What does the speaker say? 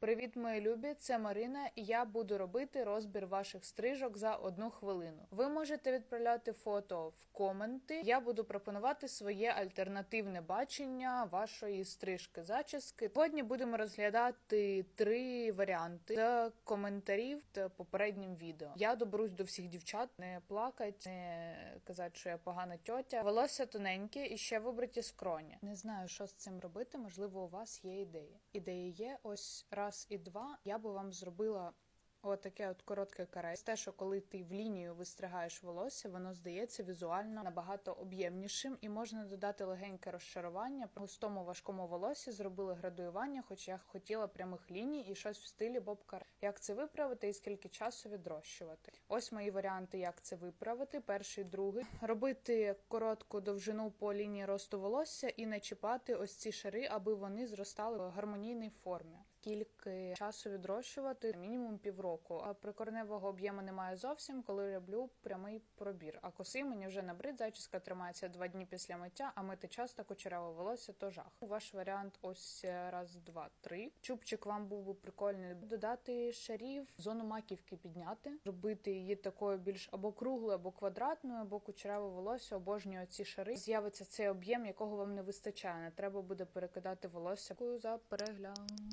Привіт, мої любі! Це Марина, і я буду робити розбір ваших стрижок за одну хвилину. Ви можете відправляти фото в коменти. Я буду пропонувати своє альтернативне бачення вашої стрижки зачіски. Сьогодні будемо розглядати три варіанти з коментарів та попереднім відео. Я доберусь до всіх дівчат, не плакать, не казати, що я погана тьотя. Волосся тоненьке і ще вибриті скроні. Не знаю, що з цим робити. Можливо, у вас є ідеї. Ідеї є ось раз і два. Я би вам зробила. Отаке от коротке каре. Те, що коли ти в лінію вистригаєш волосся, воно здається візуально набагато об'ємнішим і можна додати легеньке розшарування. По густому важкому волосі зробили градуювання, хоч я хотіла прямих ліній і щось в стилі Боб Кар. Як це виправити і скільки часу відрощувати? Ось мої варіанти, як це виправити. Перший, другий робити коротку довжину по лінії росту волосся і не чіпати ось ці шари, аби вони зростали в гармонійній формі. Скільки часу відрощувати? Мінімум півроку. А прикорневого об'єму немає зовсім, коли роблю прямий пробір. А коси мені вже набрид, зачіска тримається два дні після миття, а мити часто кучеряве волосся то жах. Ваш варіант ось е, раз, два, три. Чубчик вам був би прикольний. Додати шарів, зону маківки підняти, робити її такою більш або круглою, або квадратною, або кучеряве волосся. Обожнюю ці шари. З'явиться цей об'єм, якого вам не вистачає. Не треба буде перекидати волосся. Дякую за перегляд.